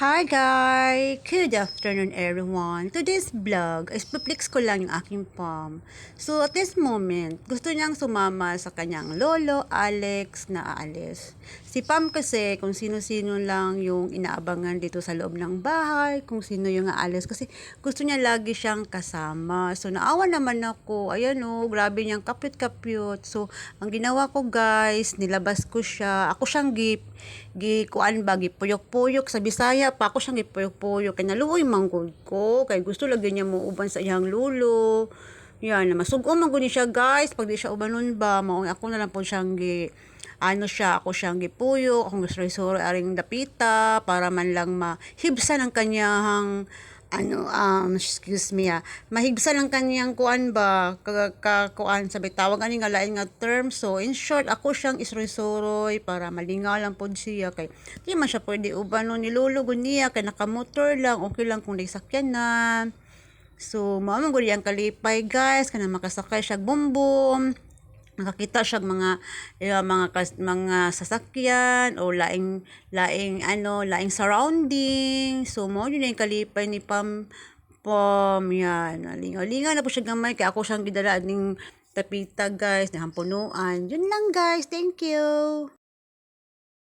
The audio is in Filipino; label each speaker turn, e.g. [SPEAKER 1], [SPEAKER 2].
[SPEAKER 1] Hi guys! Good afternoon everyone. Today's vlog is paplex ko lang yung aking palm. So at this moment, gusto niyang sumama sa kanyang lolo, Alex, na aalis. Si Pam kasi kung sino-sino lang yung inaabangan dito sa loob ng bahay, kung sino yung aalis. Kasi gusto niya lagi siyang kasama. So naawa naman ako. Ayan o, grabe niyang kapyut-kapyut. So ang ginawa ko guys, nilabas ko siya. Ako siyang gift gi kuan ba gipuyok-puyok sa Bisaya pa ako siyang gipuyok-puyok. Kay naluoy manggod ko kay gusto lagi niya mo uban sa iyang lulo. Yan na masugo man gud ni siya guys. Pag di siya ubanon ba mao ako na lang po siyang gi ano siya ako siyang gipuyok. Akong gusto suro aring dapita para man lang mahibsan ang kanyang ano um excuse me ah mahigsa lang kaniyang kuan ba ka, ka kuan sabi tawag ani nga lain nga term. So in short ako siyang isroy-suroy para malingaw lang pod siya. Kay di man siya pwede uban no nilulugod niya kay nakamotor lang okay lang kung sakyan na. So mao man gud kalipay guys kana makasakay siya bumbum nakakita siya mga eh, mga mga sasakyan o laing laing ano laing surrounding. So mo yun yung kalipay ni Pam Pam yan. Lingaw-lingaw na po siya gamay. Kaya ako siyang gidala ning tapita guys na hampunuan. Yun lang guys. Thank you